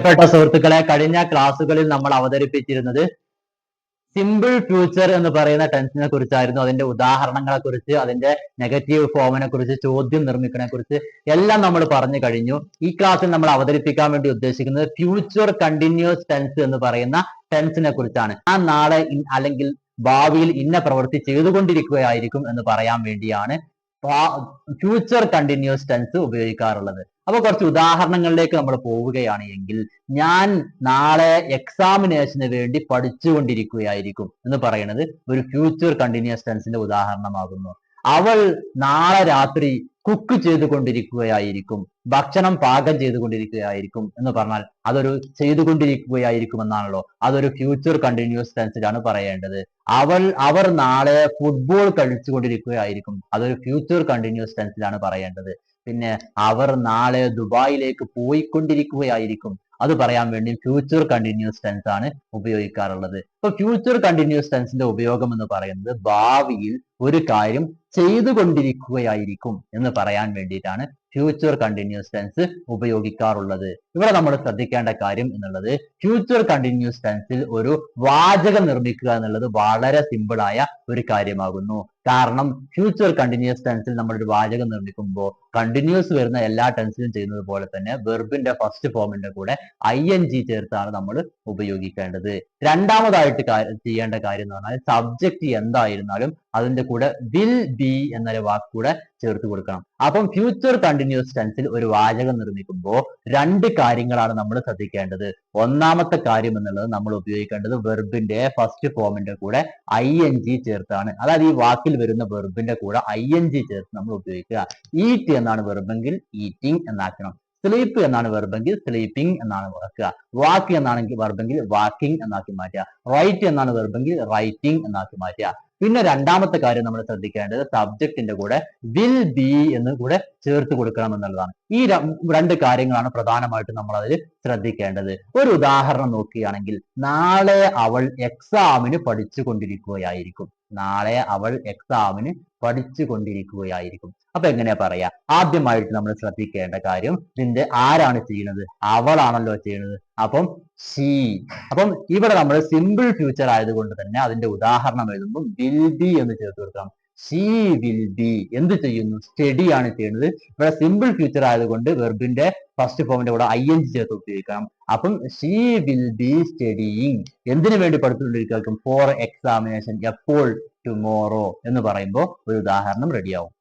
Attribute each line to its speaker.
Speaker 1: പ്രിയപ്പെട്ട സുഹൃത്തുക്കളെ കഴിഞ്ഞ ക്ലാസ്സുകളിൽ നമ്മൾ അവതരിപ്പിച്ചിരുന്നത് സിമ്പിൾ ഫ്യൂച്ചർ എന്ന് പറയുന്ന ടെൻസിനെ കുറിച്ചായിരുന്നു. അതിന്റെ ഉദാഹരണങ്ങളെ കുറിച്ച് അതിന്റെ നെഗറ്റീവ് ഫോമിനെ കുറിച്ച് ചോദ്യം നിർമ്മിക്കണെ കുറിച്ച് എല്ലാം നമ്മൾ പറഞ്ഞു കഴിഞ്ഞു. ഈ ക്ലാസ്സിൽ നമ്മൾ അവതരിപ്പിക്കാൻ വേണ്ടി ഉദ്ദേശിക്കുന്നത് ഫ്യൂച്ചർ കണ്ടിന്യൂസ് ടെൻസ് എന്ന് പറയുന്ന ടെൻസിനെ കുറിച്ചാണ്. ആ നാളെ അല്ലെങ്കിൽ ഭാവിയിൽ ഇന്ന പ്രവൃത്തി ചെയ്തുകൊണ്ടിരിക്കുകയായിരിക്കും എന്ന് പറയാൻ വേണ്ടിയാണ് ഫ്യൂച്ചർ കണ്ടിന്യൂസ് ടെൻസ് ഉപയോഗിക്കാറുള്ളത്. അപ്പൊ കുറച്ച് ഉദാഹരണങ്ങളിലേക്ക് നമ്മൾ പോവുകയാണ് എങ്കിൽ ഞാൻ നാളെ എക്സാമിനേഷന് വേണ്ടി പഠിച്ചുകൊണ്ടിരിക്കുകയായിരിക്കും എന്ന് പറയുന്നത് ഒരു ഫ്യൂച്ചർ കണ്ടിന്യൂസ് ടെൻസിന്റെ ഉദാഹരണമാകുന്നു. അവൾ നാളെ രാത്രി കുക്ക് ചെയ്തുകൊണ്ടിരിക്കുകയായിരിക്കും. ഭക്ഷണം പാകം ചെയ്തുകൊണ്ടിരിക്കുകയായിരിക്കും എന്ന് പറഞ്ഞാൽ അതൊരു ചെയ്തുകൊണ്ടിരിക്കുകയായിരിക്കും എന്നാണല്ലോ അതൊരു ഫ്യൂച്ചർ കണ്ടിന്യൂസ് ടെൻസിലാണ് പറയേണ്ടത്. അവൾ അവർ നാളെ ഫുട്ബോൾ കളിച്ചുകൊണ്ടിരിക്കുകയായിരിക്കും. അതൊരു ഫ്യൂച്ചർ കണ്ടിന്യൂസ് ടെൻസിലാണ് പറയേണ്ടത്. പിന്നെ അവർ നാളെ ദുബായിലേക്ക് പോയിക്കൊണ്ടിരിക്കുകയായിരിക്കും. അത് പറയാൻ വേണ്ടി ഫ്യൂച്ചർ കണ്ടിന്യൂസ് ടെൻസ് ആണ് ഉപയോഗിക്കാറുള്ളത്. ഇപ്പൊ ഫ്യൂച്ചർ കണ്ടിന്യൂസ് ടെൻസിന്റെ ഉപയോഗം എന്ന് പറയുന്നത് ഭാവിയിൽ ഒരു കാര്യം ചെയ്തുകൊണ്ടിരിക്കുകയായിരിക്കും എന്ന് പറയാൻ വേണ്ടിയിട്ടാണ് ഫ്യൂച്ചർ കണ്ടിന്യൂസ് ടെൻസ് ഉപയോഗിക്കാറുള്ളത്. ഇവിടെ നമ്മൾ ശ്രദ്ധിക്കേണ്ട കാര്യം എന്നുള്ളത് ഫ്യൂച്ചർ കണ്ടിന്യൂസ് ടെൻസിൽ ഒരു വാചകം നിർമ്മിക്കുക എന്നുള്ളത് വളരെ സിമ്പിൾ ആയ ഒരു കാര്യമാകുന്നു. കാരണം ഫ്യൂച്ചർ കണ്ടിന്യൂസ് ടെൻസിൽ നമ്മൾ ഒരു വാചകം നിർമ്മിക്കുമ്പോൾ കണ്ടിന്യൂസ് വരുന്ന എല്ലാ ടെൻസിലും ചെയ്യുന്നത് പോലെ തന്നെ വെർബിന്റെ ഫസ്റ്റ് ഫോമിന്റെ കൂടെ ഐ എൻ ജി ചേർത്താണ് നമ്മൾ ഉപയോഗിക്കേണ്ടത്. രണ്ടാമതായിട്ട് ചെയ്യേണ്ട കാര്യം എന്ന് പറഞ്ഞാൽ സബ്ജക്റ്റ് എന്തായിരുന്നാലും അതിന്റെ കൂടെ വിൽ ബി എന്നൊരു വാക്ക് കൂടെ ചേർത്ത് കൊടുക്കണം. അപ്പം ഫ്യൂച്ചർ കണ്ടിന്യൂസ് ടെൻസിൽ ഒരു വാചകം നിർമ്മിക്കുമ്പോൾ രണ്ട് കാര്യങ്ങളാണ് നമ്മൾ ശ്രദ്ധിക്കേണ്ടത്. ഒന്നാമത്തെ കാര്യം എന്നുള്ളത് നമ്മൾ ഉപയോഗിക്കേണ്ടത് വെർബിന്റെ ഫസ്റ്റ് ഫോമിന്റെ കൂടെ ഐ എൻ ജി ചേർത്താണ്. അതായത് ഈ വാക്കിൽ വരുന്ന വെർബിന്റെ കൂടെ ഐ എൻ ജി ചേർത്ത് നമ്മൾ ഉപയോഗിക്കുക. ഈറ്റ് എന്നാണ് വെർബെങ്കിൽ ഈറ്റിംഗ് എന്നാക്കണം. സ്ലീപ്പ് എന്നാണ് വെർബെങ്കിൽ സ്ലീപ്പിംഗ് എന്നാണ് വാക്കുക വാക്ക് എന്നാണെങ്കിൽ വെർബെങ്കിൽ വാക്കിംഗ് എന്നാക്കി മാറ്റുക. റൈറ്റ് എന്നാണ് വെർബെങ്കിൽ റൈറ്റിംഗ് എന്നാക്കി മാറ്റുക. പിന്നെ രണ്ടാമത്തെ കാര്യം നമ്മൾ ശ്രദ്ധിക്കേണ്ടത് സബ്ജക്റ്റിന്റെ കൂടെ വിൽ ബി എന്ന് കൂടെ ചേർത്ത് കൊടുക്കണം എന്നുള്ളതാണ്. ഈ രണ്ട് കാര്യങ്ങളാണ് പ്രധാനമായിട്ടും നമ്മൾ അതിൽ ശ്രദ്ധിക്കേണ്ടത്. ഒരു ഉദാഹരണം നോക്കുകയാണെങ്കിൽ നാളെ അവൾ എക്സാമിന് പഠിച്ചു കൊണ്ടിരിക്കുകയായിരിക്കും നാളെ അവൾ എക്സാമിന് പഠിച്ചു കൊണ്ടിരിക്കുകയായിരിക്കും അപ്പൊ എങ്ങനെയാ പറയാ? ആദ്യമായിട്ട് നമ്മൾ ശ്രദ്ധിക്കേണ്ട കാര്യം ഇതിന്റെ ആരാണ് ചെയ്യുന്നത്? അവളാണല്ലോ ചെയ്യുന്നത്. അപ്പം ഷീ അപ്പം ഇവിടെ നമ്മൾ സിമ്പിൾ ഫ്യൂച്ചർ ആയതുകൊണ്ട് തന്നെ അതിന്റെ ഉദാഹരണം എഴുതുമ്പോൾ വിൽ എന്ന് ചേർത്ത് കൊടുക്കണം. ഷീ വിൽ ബി എന്ത് ചെയ്യുന്നു? സ്റ്റഡി ആണ് ചെയ്യുന്നത്. ഇവിടെ സിമ്പിൾ ഫ്യൂച്ചർ ആയതുകൊണ്ട് വെർബിന്റെ ഫസ്റ്റ് ഫോമിന്റെ കൂടെ ഐ എൻ ജി ചേർത്ത് ഉപയോഗിക്കണം. അപ്പം ഷീ വിൽ ബി സ്റ്റഡിയിങ് എന്തിനു വേണ്ടി പഠിച്ചുകൊണ്ടിരിക്കും ഫോർ എക്സാമിനേഷൻ എപ്പോൾ? ടുമോറോ എന്ന് പറയുമ്പോൾ ഒരു ഉദാഹരണം റെഡിയാവും